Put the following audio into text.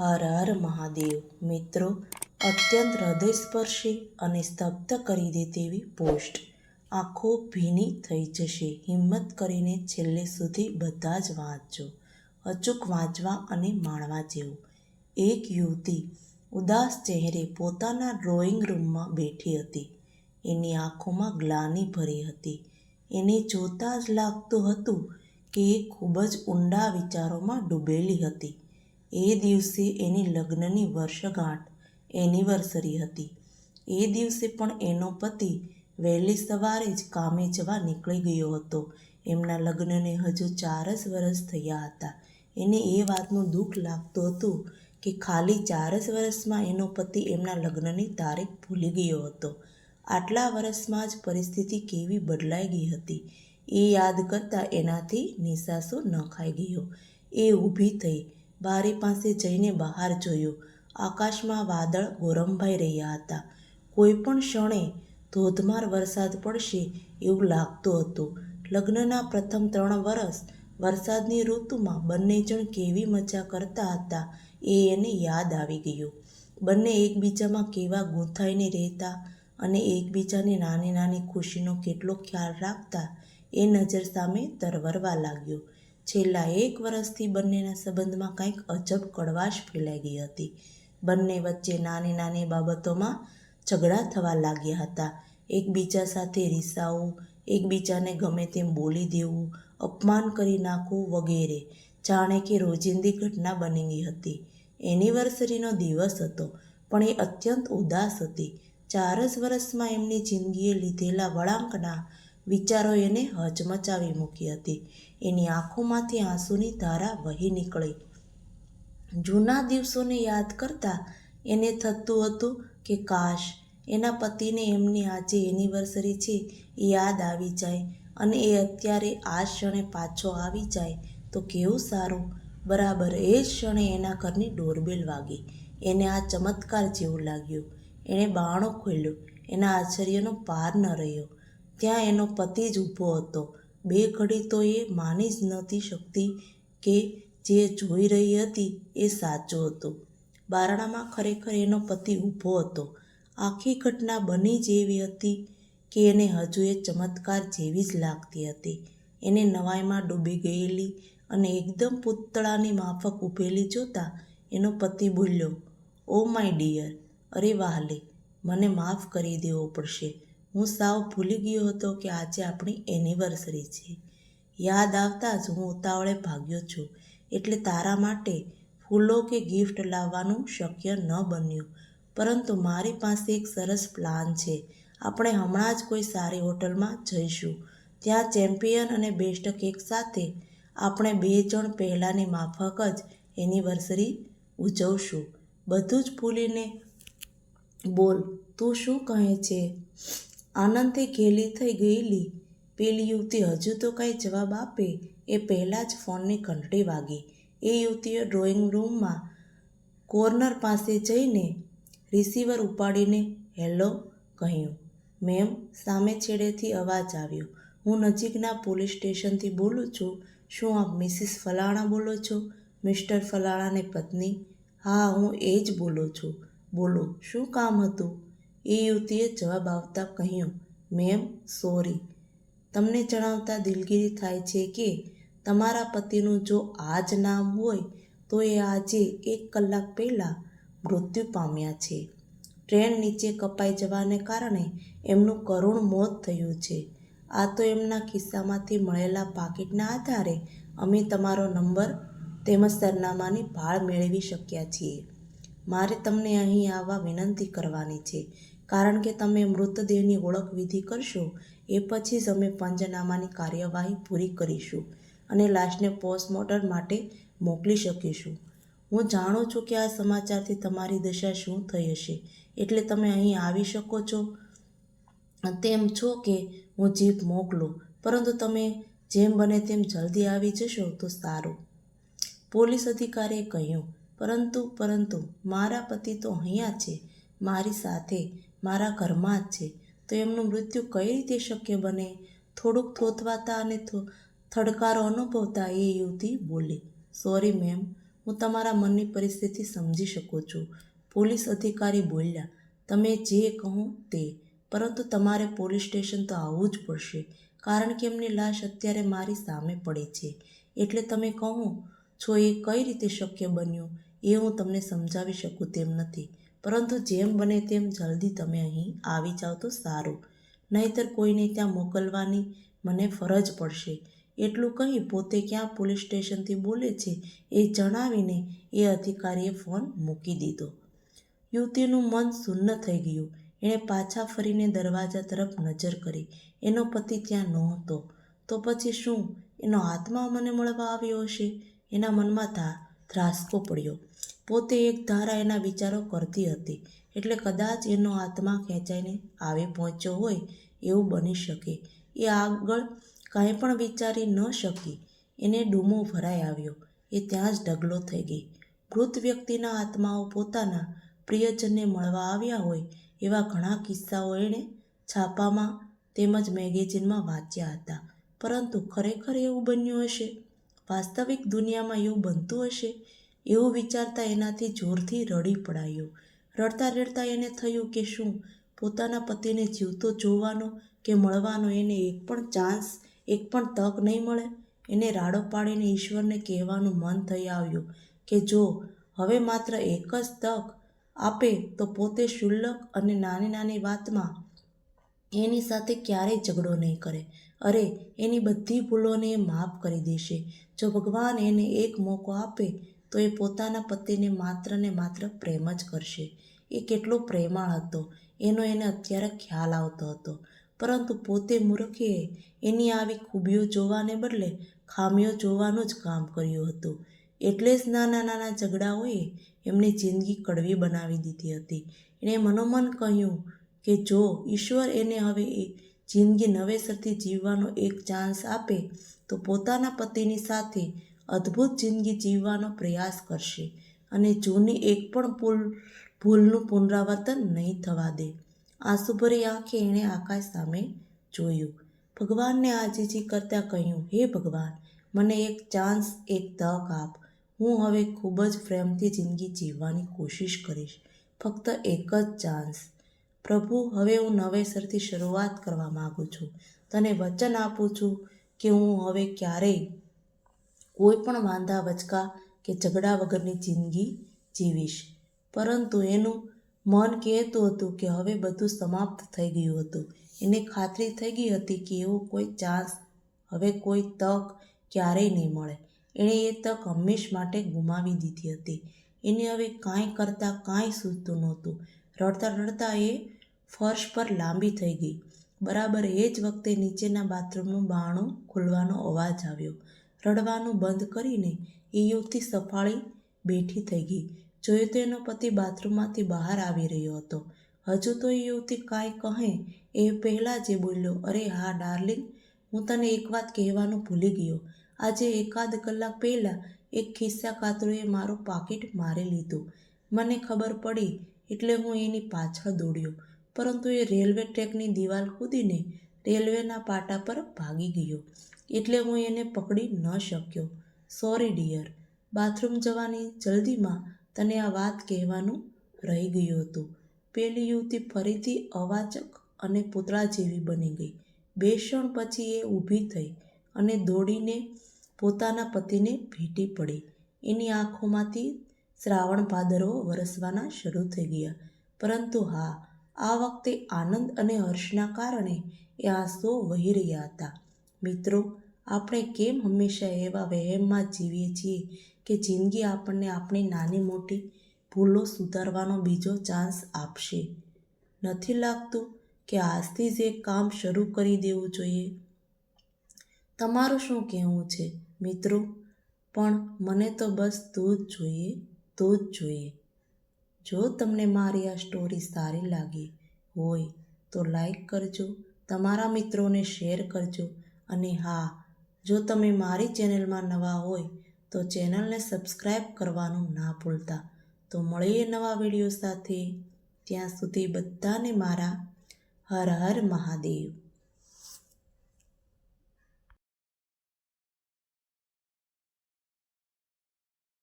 હર હર મહાદેવ. મિત્રો, અત્યંત હૃદયસ્પર્શી અને સ્તબ્ધ કરી દે તેવી પોસ્ટ. આંખો ભીની થઈ જશે. હિંમત કરીને છેલ્લે સુધી બધા જ વાંચજો. અચૂક વાંચવા અને માણવા જેવું. એક યુવતી ઉદાસ ચહેરે પોતાના ડ્રોઈંગ રૂમમાં બેઠી હતી. એની આંખોમાં ગ્લાની ભરી હતી. એને જોતાં જ લાગતું હતું કે એ ખૂબ જ ઊંડા વિચારોમાં ડૂબેલી હતી. એ દિવસે એની લગ્નની વર્ષગાંઠ એનિવર્સરી હતી. એ દિવસે પણ એનો પતિ વહેલી સવારે જ કામે જવા નીકળી ગયો હતો. એમના લગ્નને હજુ ચાર જ વર્ષ થયા હતા. એને એ વાતનું દુઃખ લાગતું હતું કે ખાલી ચાર જ વર્ષમાં એનો પતિ એમના લગ્નની તારીખ ભૂલી ગયો હતો. આટલા વર્ષમાં જ પરિસ્થિતિ કેવી બદલાઈ ગઈ હતી. એ યાદ કરતાં એનાથી નિસાસો ન ખાઈ ગયો. એ ઊભી થઈ બારી પાસે જઈને બહાર જોયું. આકાશમાં વાદળ ગોરંભાઈ રહ્યા હતા. કોઈ પણ ક્ષણે ધોધમાર વરસાદ પડશે એવું લાગતું હતું. લગ્નના પ્રથમ ત્રણ વર્ષ વરસાદની ઋતુમાં બંને જણ કેવી મજા કરતા હતા એ એને યાદ આવી ગયું. બંને એકબીજામાં કેવા ગૂંથાઈને રહેતા અને એકબીજાની નાની નાની ખુશીનો કેટલો ખ્યાલ રાખતા એ નજર સામે તરવરવા લાગ્યો. છેલ્લા એક વર્ષથી બંનેના સંબંધમાં કંઈક અજબ કડવાશ ફેલાઈ ગઈ હતી. બંને વચ્ચે નાની નાની બાબતોમાં ઝઘડા થવા લાગ્યા હતા. એકબીજા સાથે રીસાઓ એકબીજાને ગમે તેમ બોલી દેવું, અપમાન કરી નાખવું વગેરે. જાણે કે રોજિંદી ઘટના બની ગઈ હતી. એનિવર્સરીનો દિવસ હતો, પણ એ અત્યંત ઉદાસ હતી. ચાર જ વર્ષમાં એમની જિંદગીએ લીધેલા વળાંકના વિચારો એને હચમચાવી મૂકી હતી. એની આંખોમાંથી આંસુની ધારા વહી નીકળી. જૂના દિવસોને યાદ કરતાં એને થતું હતું કે કાશ, એના પતિને એમની આજે એનિવર્સરી છે એ યાદ આવી જાય અને એ અત્યારે આ ક્ષણે પાછો આવી જાય તો કેવું સારું? બરાબર એ જ ક્ષણે એના ઘરની ડોરબેલ વાગી. એને આ ચમત્કાર જેવું લાગ્યું. એણે બાણો ખોલ્યો. એના આશ્ચર્યનો પાર ન રહ્યો. ત્યાં એનો પતિ જ ઊભો હતો. બે ઘડી તો એ માની જ નહોતી શકતી કે જે જોઈ રહી હતી એ સાચો હતો. બારણામાં ખરેખર એનો પતિ ઊભો હતો. આખી ઘટના બની જ એવી હતી કે એને હજુ એ ચમત્કાર જેવી જ લાગતી હતી. એને નવાઈમાં ડૂબી ગયેલી અને એકદમ પૂતળાની માફક ઊભેલી જોતા એનો પતિ બોલ્યો, ઓ માય ડિયર, અરે વાહલે મને માફ કરી દેવો પડશે. હું સાવ ભૂલી ગયો હતો કે આજે આપણી એનિવર્સરી છે. યાદ આવતા જ હું ઉતાવળે ભાગ્યો છું. એટલે તારા માટે ફૂલો કે ગિફ્ટ લાવવાનું શક્ય ન બન્યું. પરંતુ મારી પાસે એક સરસ પ્લાન છે. આપણે હમણાં જ કોઈ સારી હોટલમાં જઈશું. ત્યાં ચેમ્પિયન અને બેસ્ટ કેક સાથે આપણે બે જણ પહેલાંની માફક જ એનિવર્સરી ઉજવશું. બધું જ ભૂલીને બોલ, તું શું કહે છે? આનંદથી ઘેલી થઈ ગયેલી પેલી યુવતી હજુ તો કાંઈ જવાબ આપે એ પહેલાં જ ફોનની ઘંટડી વાગી. એ યુવતીએ ડ્રોઈંગ રૂમમાં કોર્નર પાસે જઈને રિસીવર ઉપાડીને, હેલો, કહ્યું. મેમ, સામે છેડેથી અવાજ આવ્યો. હું નજીકના પોલીસ સ્ટેશનથી બોલું છું. શું આપ મિસિસ ફલાણા બોલો છો? મિસ્ટર ફલાણાની પત્ની? હા, હું એ જ બોલું છું. બોલો, શું કામ હતું? એ યુવતીએ જવાબ આવતા કહ્યું, મેમ, સોરી. તમને જણાવતા દિલગીરી થાય છે કે તમારા પતિનું જો આ જ નામ હોય તો એ આજે એક કલાક પહેલાં મૃત્યુ પામ્યા છે. ટ્રેન નીચે કપાઈ જવાને કારણે એમનું કરુણ મોત થયું છે. આ તો એમના ખિસ્સામાંથી મળેલા પાકીટના આધારે અમે તમારો નંબર તેમજ સરનામાની ભાળ મેળવી શક્યા છીએ. મારે તમને અહીં આવવા વિનંતી કરવાની છે. કારણ કે તમે મૃતદેહની ઓળખ વિધિ કરશો, એ પછી જ અમે પંચનામાની કાર્યવાહી પૂરી કરીશું અને લાશને પોસ્ટમોર્ટમ માટે મોકલી શકીશું. હું જાણું છું કે આ સમાચારથી તમારી દશા શું થઈ હશે, એટલે તમે અહીં આવી શકો છો. તેમ છો કે હું જીપ મોકલું, પરંતુ તમે જેમ બને તેમ જલ્દી આવી જશો તો સારું. પોલીસ અધિકારીએ કહ્યું, પરંતુ પરંતુ, મારા પતિ તો અહીંયા છે, મારી સાથે મારા ઘરમાં જ છે. તો એમનું મૃત્યુ કઈ રીતે શક્ય બને? થોડુંક થોતવાતા અને થડકારો અનુભવતા એ યુવતી બોલી સોરી મેમ હું તમારા મનની પરિસ્થિતિ સમજી શકું છું. પોલીસ અધિકારી બોલ્યા, તમે જે કહો તે. પરંતુ તમારે પોલીસ સ્ટેશન તો આવવું જ પડશે. કારણ કે એમની લાશ અત્યારે મારી સામે પડી છે. એટલે તમે કહો છો એ કઈ રીતે શક્ય બન્યું? એ હું તમને સમજાવી શકું તેમ નથી. પરંતુ જેમ બને તેમ જલ્દી તમે અહીં આવી જાઓ તો સારું. નહીતર કોઈને ત્યાં મોકલવાની મને ફરજ પડશે. એટલું કહી પોતે ક્યાં પોલીસ સ્ટેશનથી બોલે છે એ જણાવીને એ અધિકારીએ ફોન મૂકી દીધો. યુવતીનું મન સુન્ન થઈ ગયું. એણે પાછા ફરીને દરવાજા તરફ નજર કરી. એનો પતિ ત્યાં નહોતો. તો પછી શું? એનો આત્મા મને મળવા આવ્યો હશે? એના મનમાં ધ્રાસકો પડ્યો. પોતે એક ધારા એના વિચારો કરતી હતી. એટલે કદાચ એનો આત્મા ખેંચાઈને આવે પહોંચ્યો હોય એવું બની શકે. એ આગળ કાંઈ પણ વિચારી ન શકી. એને ડૂમો ભરાઈ આવ્યો. એ ત્યાં જ ઢગલો થઈ ગઈ. મૃત વ્યક્તિના આત્માઓ પોતાના પ્રિયજનને મળવા આવ્યા હોય એવા ઘણા કિસ્સાઓ એણે છાપામાં તેમજ મેગેઝિનમાં વાંચ્યા હતા. પરંતુ ખરેખર એવું બન્યું હશે? વાસ્તવિક દુનિયામાં એવું બનતું હશે? એવું વિચારતા એનાથી જોરથી રડી પડાયું. રડતા રડતા એને થયું કે શું? પોતાના પતિને જીવતો જોવાનો કે મળવાનો એને એક પણ ચાન્સ એક પણ તક નહીં મળે? એને રાડો પાડીને ઈશ્વરને કહેવાનું મન થઈ આવ્યું કે જો, હવે માત્ર એક જ તક આપે તો પોતે શુલ્લક અને નાની નાની વાતમાં એની સાથે ક્યારેય ઝઘડો નહીં કરે. અરે, એની બધી ભૂલોને એ માફ કરી દેશે. જો ભગવાન એને એક મોકો આપે તો એ પોતાના પતિને માત્ર ને માત્ર પ્રેમ જ કરશે. એ કેટલો પ્રેમાળ હતો. એનો એને અત્યારે ખ્યાલ આવતો હતો. પરંતુ પોતે મૂર્ખીએ એની આવી ખૂબીઓ જોવાને બદલે ખામીઓ જોવાનું જ કામ કર્યું હતું. એટલે જ નાના નાના ઝઘડાઓએ એમની જિંદગી કડવી બનાવી દીધી હતી. એણે મનોમન કહ્યું કે જો ઈશ્વર એને હવે એ જિંદગી નવેસરથી જીવવાનો એક ચાન્સ આપે, તો પોતાના પતિની સાથે અદ્ભુત જિંદગી જીવવાનો પ્રયાસ કરશે અને જૂની એક પણ ભૂલ, ભૂલનું પુનરાવર્તન નહીં થવા દે. આંસુભરી આંખે એણે આકાશ સામે જોયું. ભગવાનને આજીજી કરતાં કહ્યું, હે ભગવાન, મને એક ચાન્સ, એક તક આપ. હું હવે ખૂબ જ પ્રેમથી જિંદગી જીવવાની કોશિશ કરીશ. ફક્ત એક જ ચાન્સ. પ્રભુ, હવે હું નવેસરથી શરૂઆત કરવા માગું છું. તને વચન આપું છું કે હું હવે ક્યારેય કોઈ પણ વાંધા, વચકા કે ઝઘડા વગરની જિંદગી જીવીશ. પરંતુ એનું મન કહેતું હતું કે હવે બધું સમાપ્ત થઈ ગયું હતું. એને ખાતરી થઈ ગઈ હતી કે એવો કોઈ ચાન્સ, હવે કોઈ તક ક્યારેય નહીં મળે. એણે એ તક હંમેશ માટે ગુમાવી દીધી હતી. એને હવે કાંઈ કરતાં કાંઈ સૂચતું નહોતું. રડતા રડતા એ ફર્શ પર લાંબી થઈ ગઈ. બરાબર એ જ વખતે નીચેના બાથરૂમનું બારણું ખુલવાનો અવાજ આવ્યો. રડવાનું બંધ કરીને એ યુવતી સફાળી બેઠી થઈ ગઈ. જોયું તો એનો પતિ બાથરૂમમાંથી બહાર આવી રહ્યો હતો. હજુ તો એ યુવતી કાંઈ કહે એ પહેલાં જે બોલ્યો, અરે હા, ડાર્લિંગ, હું તને એક વાત કહેવાનું ભૂલી ગયો. આજે એકાદ કલાક પહેલાં એક ખિસ્સા કાતરોએ મારું પાકીટ મારી લીધું. મને ખબર પડી એટલે હું એની પાછળ દોડ્યો. પરંતુ એ રેલવે ટ્રેકની દિવાલ કૂદીને રેલવેના પાટા પર ભાગી ગયો. એટલે હું એને પકડી ન શક્યો. સોરી ડિયર બાથરૂમ જવાની જલ્દીમાં તને આ વાત કહેવાનું રહી ગયું હતું. પેલી યુવતી ફરીથી અવાચક અને પૂતળા જેવી બની ગઈ. બે ક્ષણ પછી એ ઊભી થઈ અને દોડીને પોતાના પતિને ભેટી પડી. એની આંખોમાંથી શ્રાવણ ભાદરવો વરસવાના શરૂ થઈ ગયા. પરંતુ હા, આ વખતે આનંદ અને હર્ષના કારણે એ આંસુઓ વહી રહ્યા હતા. મિત્રો આપણે કેમ હંમેશા એવા વહેમમાં જીવીએ છીએ કે જિંદગી આપણને આપણી નાની મોટી ભૂલો સુધારવાનો બીજો ચાન્સ આપશે? નથી લાગતું કે આજથી જ એક કામ શરૂ કરી દેવું જોઈએ. તમારું શું કહેવું છે મિત્રો? પણ મને તો બસ તું જ જોઈએ, તું જ જોઈએ. જો તમને મારી આ સ્ટોરી સારી લાગી હોય તો લાઈક કરજો, તમારા મિત્રોને શેર કરજો અને હા જો તમે મારી ચેનલમાં નવા હોય તો ચેનલને સબસ્ક્રાઈબ કરવાનું ના ભૂલતા. તો મળીએ નવા વીડિયો સાથે. ત્યાં સુધી બધાને મારા હર હર મહાદેવ.